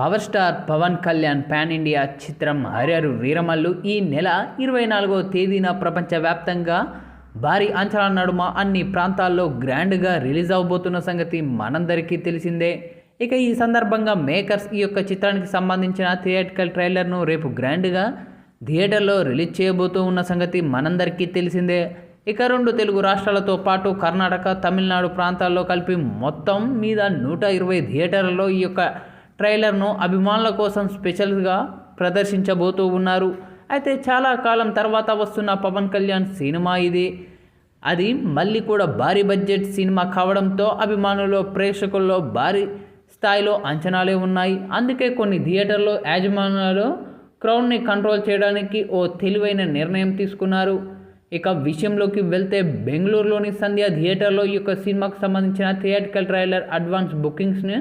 Power star Pawan Kalyan pan India చిత్రం హరిహరు వీరమల్లు ఈ నెల ఇరవై నాలుగో తేదీన ప్రపంచవ్యాప్తంగా భారీ అంచనాల నడుమ అన్ని ప్రాంతాల్లో గ్రాండ్గా రిలీజ్ అవబోతున్న సంగతి మనందరికీ తెలిసిందే. ఇక ఈ సందర్భంగా మేకర్స్ ఈ యొక్క చిత్రానికి సంబంధించిన థియేటికల్ ట్రైలర్ను రేపు గ్రాండ్గా థియేటర్లో రిలీజ్ చేయబోతూ ఉన్న సంగతి మనందరికీ తెలిసిందే. ఇక రెండు తెలుగు రాష్ట్రాలతో పాటు కర్ణాటక తమిళనాడు ప్రాంతాల్లో కలిపి మొత్తం మీద నూట ఇరవై థియేటర్లలో ఈ యొక్క ట్రైలర్ను అభిమానుల కోసం స్పెషల్గా ప్రదర్శించబోతూ ఉన్నారు. అయితే చాలా కాలం తర్వాత వస్తున్న పవన్ కళ్యాణ్ సినిమా ఇది. అది మళ్ళీ కూడా భారీ బడ్జెట్ సినిమా కావడంతో అభిమానులు ప్రేక్షకుల్లో భారీ స్థాయిలో అంచనాలే ఉన్నాయి. అందుకే కొన్ని థియేటర్లో యాజమాన్యాలు క్రౌడ్ని కంట్రోల్ చేయడానికి ఓ తెలివైన నిర్ణయం తీసుకున్నారు. ఇక విషయంలోకి వెళ్తే బెంగళూరులోని సంధ్య థియేటర్లో ఈ యొక్క సినిమాకు సంబంధించిన థియేటికల్ ట్రైలర్ అడ్వాన్స్ బుకింగ్స్ని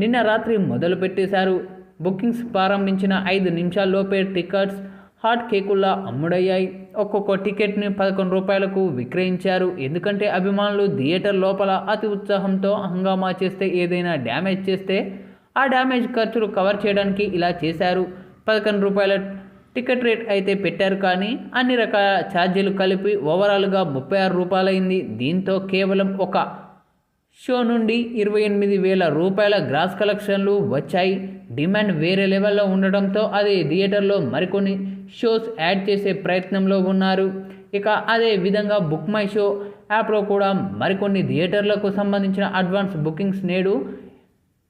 నిన్న రాత్రి మొదలు పెట్టేశారు. బుకింగ్స్ ప్రారంభించిన ఐదు నిమిషాల్లోపే టికెట్స్ హాట్ కేకుల్లా అమ్ముడయ్యాయి. ఒక్కొక్క టికెట్ని పదకొండు రూపాయలకు విక్రయించారు. ఎందుకంటే అభిమానులు థియేటర్ లోపల అతి ఉత్సాహంతో హంగామా చేస్తే ఏదైనా డ్యామేజ్ చేస్తే ఆ డ్యామేజ్ ఖర్చులు కవర్ చేయడానికి ఇలా చేశారు. పదకొండు రూపాయల టికెట్ రేట్ అయితే పెట్టారు కానీ అన్ని రకాల ఛార్జీలు కలిపి ఓవరాల్గా ముప్పై ఆరు రూపాయలైంది. దీంతో కేవలం ఒక షో నుండి ఇరవై ఎనిమిది వేల రూపాయల గ్రాస్ కలెక్షన్లు వచ్చాయి. డిమాండ్ వేరే లెవెల్లో ఉండడంతో అది థియేటర్లో మరికొన్ని షోస్ యాడ్ చేసే ప్రయత్నంలో ఉన్నారు. ఇక అదే విధంగా బుక్ మై షో యాప్లో కూడా మరికొన్ని థియేటర్లకు సంబంధించిన అడ్వాన్స్ బుకింగ్స్ నేడు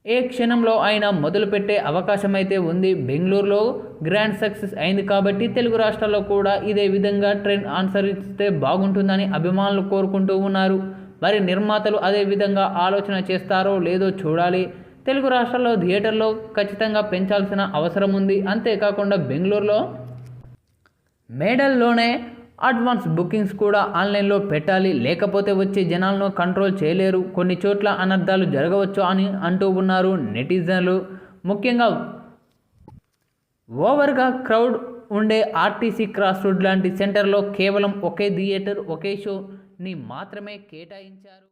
ఏ క్షణంలో అయినా మొదలుపెట్టే అవకాశం అయితే ఉంది. బెంగళూరులో గ్రాండ్ సక్సెస్ అయింది కాబట్టి తెలుగు రాష్ట్రాల్లో కూడా ఇదే విధంగా ట్రెండ్ అనుసరిస్తే బాగుంటుందని అభిమానులు కోరుకుంటూ ఉన్నారు. మరి నిర్మాతలు అదే విధంగా ఆలోచన చేస్తారో లేదో చూడాలి. తెలుగు రాష్ట్రాల్లో థియేటర్లో ఖచ్చితంగా పెంచాల్సిన అవసరం ఉంది. అంతేకాకుండా బెంగళూరులో మేడల్లోనే అడ్వాన్స్ బుకింగ్స్ కూడా ఆన్లైన్లో పెట్టాలి. లేకపోతే వచ్చే జనాలను కంట్రోల్ చేయలేరు. కొన్ని చోట్ల అనర్థాలు జరగవచ్చు అని అంటూ ఉన్నారు నెటిజన్లు. ముఖ్యంగా ఓవర్గా క్రౌడ్ ఉండే ఆర్టీసీ క్రాస్ రోడ్ లాంటి సెంటర్లో కేవలం ఒకే థియేటర్ ఒకే షో షోని మాత్రమే కేటాయించారు